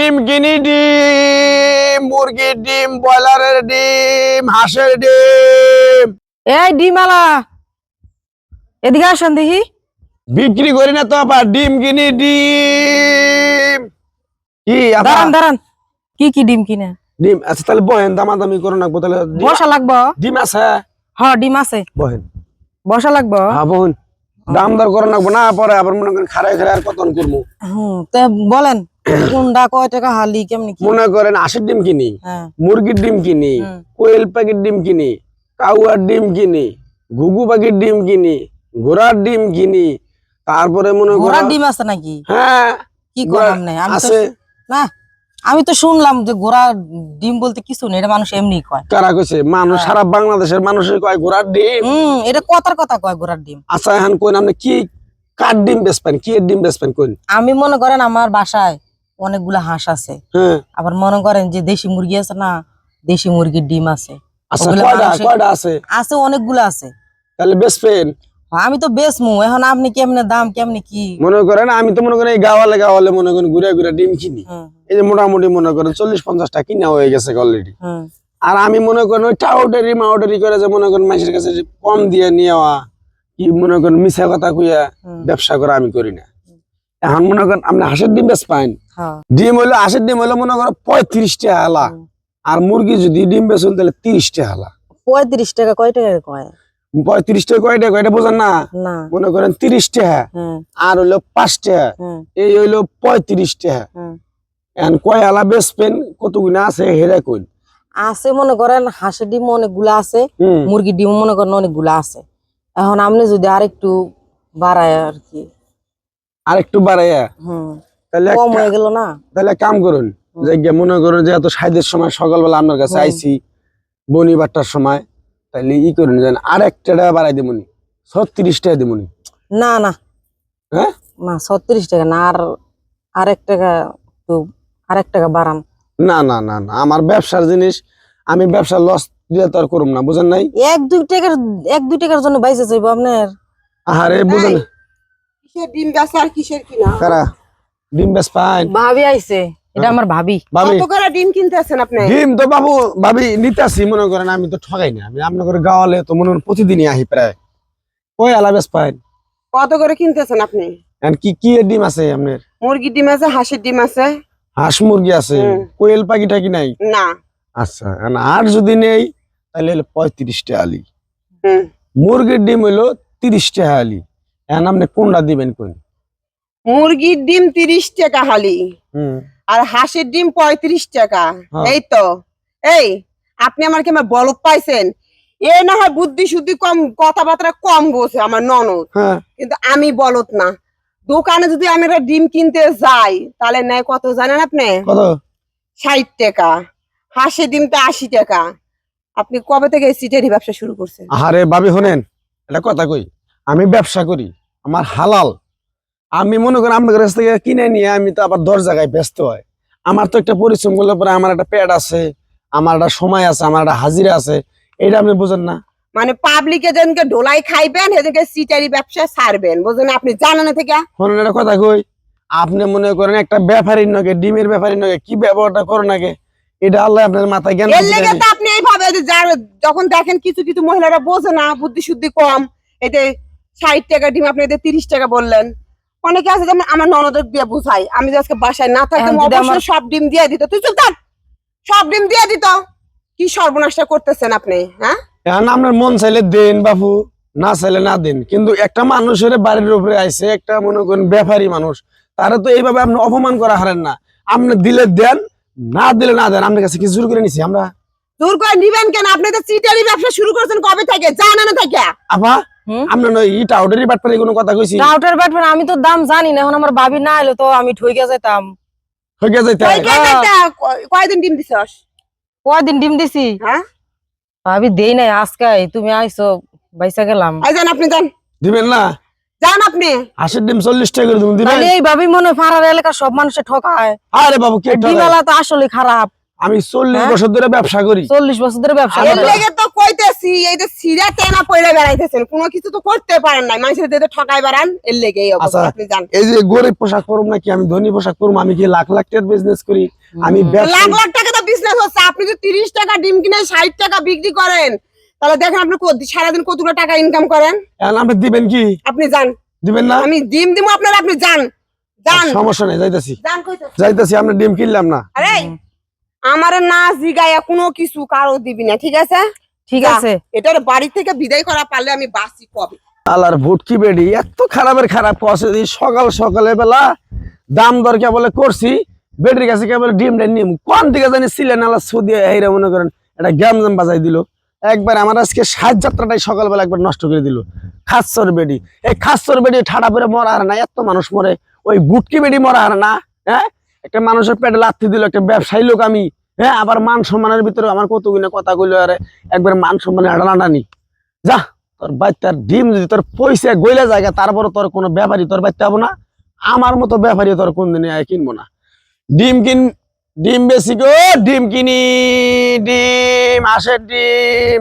ডিম কিনি ডিম মুরগির ডিম ব্রয়লারের ডিম হাঁসের ডিম। এই ডিমালা এদিকে আসেন দেখি। বিক্রি করি না তো আপা ডিম কিনি ডিম। কি দাঁড়ান দাঁড়ান। কি কি ডিম কিনে? ডিম আচ্ছা তাহলে বহেন দামাদামি করে রাখব তাহলে বসা লাগবো? ডিম আছে? হ ডিম আছে। বহেন। বসা লাগবো? হ্যাঁ বহেন। দাম দর করে রাখব না পরে আবার মনে করেন খারাই খারাই আর কতন করব। হুম তা বলেন। কোনটা কয় টাকা হালি কেমনি মনে করেন আশের ডিম কিনি হ্যাঁ। মুরগির ডিম কিনি কোয়েল পাখির ডিম কিনি কাউয়ার ডিম কিনি ঘুঘু পাখির ডিম কিনি ঘোড়ার ডিম কিনি তারপরে মনে ঘোড়ার ডিম আছে নাকি? হ্যাঁ। কি ঘোড়ার করলাম নাই? আমি তো আছে। না আমি তো শুনলাম যে ঘোড়া ডিম বলতে কিছু নেই এটা মানুষ এমনি কয়। কারা কইছে? মানুষ হ্যাঁ। সারা বাংলাদেশের মানুষের কয় ঘোড়ার ডিম। হুম এটা কথার কথা কয় ঘোড়ার ডিম। আচ্ছা এখন কোন আপনি কি কার ডিম বেচবেন? কি ডিম বেচবেন কোন আমি মনে করেন আমার বাসায় অনেকগুলা হাঁস আছে। হ্যাঁ। আবার মনে করেন যে দেশি মুরগি আছে না দেশি মুরগির ডিম আছে। আচ্ছা আছে? অনেকগুলো আছে। তাহলে বেচবেন? আমি তো বেচমু এখন আপনি কেমনে দাম কেমনে কি? মনে করেন আমি তো মনে করেন এই গাওয়ালে গাওয়ালে মনে করেন ঘুরে ঘুরে ডিম কিনি। এই যে মোটামুটি মনে করেন চল্লিশ পঞ্চাশটা কিনা হয়ে গেছে অলরেডি আর আমি মনে করেন ওই টাউটারি মাউটারি করে যে মনে করেন মানুষের কাছে কম দিয়ে নেওয়া কি মনে করেন মিছা কথা কুইয়া ব্যবসা করা আমি করি না। এখন মনে করেন আপনি হাঁসের ডিম বেচ পাইন। হ্যাঁ, ডিম হইল হাঁসের ডিম হইল মনে করেন পঁয়ত্রিশ টাকা হালা আর মুরগি যদি ডিম বেচুন তাহলে তিরিশ টাকা হালা। পঁয়ত্রিশ টাকা কয় টাকা কয়? পঁয়ত্রিশ টাকা কয়টা কয়টা বোঝেন না? মনে করেন তিরিশ টাকা আর হইল পাঁচ টাকা এই হইল পঁয়ত্রিশ টাকা এখন কয় হালা বেচবেন কতগুলো আছে হেরা কইন। আছে মনে করেন হাঁসের ডিম অনেকগুলা আছে মুরগির ডিম মনে করেন অনেকগুলা আছে। এখন আপনি যদি আর একটু বাড়ায় আর কি। আর একটু বাড়াইয়া তাহলে কম হয়ে গেল না? তাহলে কাম করুন যে মনে করুন যে এত সাইদের সময় সকালবেলা আপনার কাছে। আইছি বনি বাট্টার সময় তাহলে ই করুন যেন আর একটা টাকা বাড়াই দেবনি ছত্রিশ টাকা দেবনি না না। হ্যাঁ? না ছত্রিশ টাকা না আর আরেক টাকা একটু আরেক টাকা বাড়ান না না না না আমার ব্যবসার জিনিস আমি ব্যবসা লস দিয়ে তো আর করুম না বুঝেন নাই? এক দুই টাকার এক দুই টাকার জন্য বাইসে যাইব আপনার। আহারে বুঝেন কিসের ডিম বেচা আর কিসের কিনা? কারা? ডিম বেশ পাইন ভাবি আইছে। এটা আমার ভাবি। ভাবি। কত করে ডিম কিনতেছেন আপনি? ডিম তো বাবু ভাবি নিতাছি মনে করেন আমি তো ঠগাই না। আমি আপনার করে গাওয়ালে তো মনে করেন প্রতিদিনই আহি প্রায়। আলা কত করে কিনতেছেন আপনি? এখন কি কি ডিম আছে আপনার? মুরগির ডিম আছে হাঁসের ডিম আছে। হাঁস মুরগি আছে। কোয়েল পাখি টাকি নাই? না। আচ্ছা আর যদি নেই তাহলে হলো পঁয়ত্রিশ টাকা আলি। হুম। মুরগির ডিম হইল তিরিশ টাকা আলি। এখন আপনি কোনটা দিবেন কোন মুরগির ডিম তিরিশ টাকা হালি। আর হাঁসের ডিম পঁয়ত্রিশ টাকা। হ্যাঁ। এই তো। এই আপনি আমার কি আমার বলদ পাইছেন? এ না হয় বুদ্ধি শুদ্ধি কম কথাবার্তা কম বোঝে আমার ননদ। হ্যাঁ। কিন্তু আমি বলদ না। দোকানে যদি আমি একটা ডিম কিনতে যাই তাহলে নেয় কত জানেন আপনি? ষাট টাকা। হাঁসের ডিম তো আশি টাকা। আপনি কবে থেকে এই সিটেরই ব্যবসা শুরু করছেন? আরে ভাবি শোনেন এটা কথা কই? আমি ব্যবসা করি। আমার হালাল। আমি মনে করি আপনার কাছ থেকে কিনে নিয়ে আমি তো আবার দশ জায়গায় ব্যস্ত হয়। আমার তো একটা পরিশ্রম করলে পরে আমার একটা পেট আছে আমার একটা সময় আছে আমার একটা হাজিরা আছে এটা আপনি বুঝেন না। মানে পাবলিকে যেদিনকে ডোলাই খাইবেন সেদিনকে সিটারি ব্যবসা ছাড়বেন বুঝলেন আপনি জানেন না থেকে? শোনেন একটা কথা কই আপনি মনে করেন একটা ব্যাপারীর নগে ডিমের ব্যাপারীর নগে কি ব্যবহারটা করো নাকি এটা আল্লাহ আপনার মাথায় জ্ঞান এর লেগে তো আপনি এইভাবে যখন দেখেন কিছু কিছু মহিলারা বোঝে না বুদ্ধি শুদ্ধি কম এতে ষাট টাকা ডিম আপনি তিরিশ টাকা বললেন। অনেকে আছে যেমন আমার ননদের দিয়ে বুঝাই আমি আজকে বাসায় না থাকতাম অবশ্যই সব ডিম দিয়ে দিত। তুই চুপ থাক সব ডিম দিয়ে দিত। কি সর্বনাশটা করতেছেন আপনি হ্যাঁ? এখন আপনার মন চাইলে দেন বাবু না চাইলে না দেন। কিন্তু একটা মানুষের বাড়ির উপরে আইছে একটা মনে করেন ব্যাপারী মানুষ তারা তো এইভাবে আপনি অপমান করা হারেন না। আপনি দিলে দেন না দিলে না দেন আপনার কাছে কি জোর করে নিছি আমরা? দূর করে নিবেন কেন? আপনি তো চিটারি ব্যবসা শুরু করেছেন কবে থেকে? জানেন না থেকে। আপা হুম? আপনার নয় ইটা আউটারি বাটপারি কোনো কথা কইছি। টাউটার ব্যাটম্যান আমি তো দাম জানি না এখন আমার ভাবি না এলো তো আমি ঠইকে হয়ে। কয়দিন ডিম দিছস? কয়দিন ডিম দিছি? হ্যাঁ? ভাবি দেই নাই আজকে তুমি আইছো বাইসা গেলাম। এই যান আপনি যান। দিবেন না? যান আপনি। ডিম চল্লিশ টাকা করে দিবেন? এই ভাবি মনে হয় সব মানুষে ঠকায়। আরে বাবু কে ডিমালা তো আসলে খারাপ। আমি চল্লিশ হ্যাঁ? বছর ধরে ব্যবসা করি। চল্লিশ বছর ধরে ব্যবসা তো কইতেছি এই যে সিরা টেনা পয়লা বেড়াইতেছেন কোনো কিছু তো করতে পারেন নাই। মানুষের দিয়ে ঠকাই বেড়ান এর লেগে এই অবস্থা আচ্ছা। আপনি জান এই যে গরিব পোশাক নাকি আমি ধনী পোশাক আমি কি লাখ লাখ টাকার বিজনেস করি? আমি লাখ লাখ টাকা তো বিজনেস হচ্ছে। আপনি যদি তিরিশ টাকা ডিম কিনে ষাট টাকা বিক্রি করেন তাহলে দেখেন আপনি সারাদিন কতগুলো টাকা ইনকাম করেন? আপনি দিবেন কি? আপনি যান। দিবেন না? আমি ডিম দিব আপনার আপনি যান। যান। সমস্যা নেই যাইতেছি। যাইতেছি আমরা ডিম কিনলাম না। আরে আমার না জিগায়া কোনো কিছু কারও দিবি না ঠিক আছে? ঠিক আছে। এটার বাড়ি থেকে বিদায় করা পারলে আমি বাসি কবে? আলার ভুটকি বেডি এত খারাপের খারাপ কষে দিই সকাল সকালে বেলা দাম দর কে বলে করছি বেডির কাছে কে বলে ডিম ডাই নিম কোন দিকে জানি ছিলেন আলা সুদি হেরা মনে করেন এটা গ্যাম জাম বাজাই দিল। একবার আমার আজকে সাত যাত্রাটাই সকালবেলা একবার নষ্ট করে দিল। খাচ্ছর বেডি। এই খাচ্ছর বেডি ঠাডা পরে মরা হারে না এত মানুষ মরে। ওই বুটকি বেডি মরা হারে না হ্যাঁ? একটা মানুষের পেটে লাথি দিল, একটা ব্যবসায়ী লোক আমি হ্যাঁ আবার মান সম্মানের ভিতরে আমার কত গুণে কথা কইলো, আরে একবার মান সম্মানে হাঁটানাটানি যা, তোর বাচ্চার ডিম যদি তোর পয়সা গইলে জায়গা তারপরে তোর কোনো ব্যাপারী তোর বাচ্চা হব না। আমার মতো ব্যাপারী তোর কোনদিনে আয় কিনবো না। ডিম কিন, ডিম বেশি গো, ডিম কিনি, ডিম হাঁসের ডিম।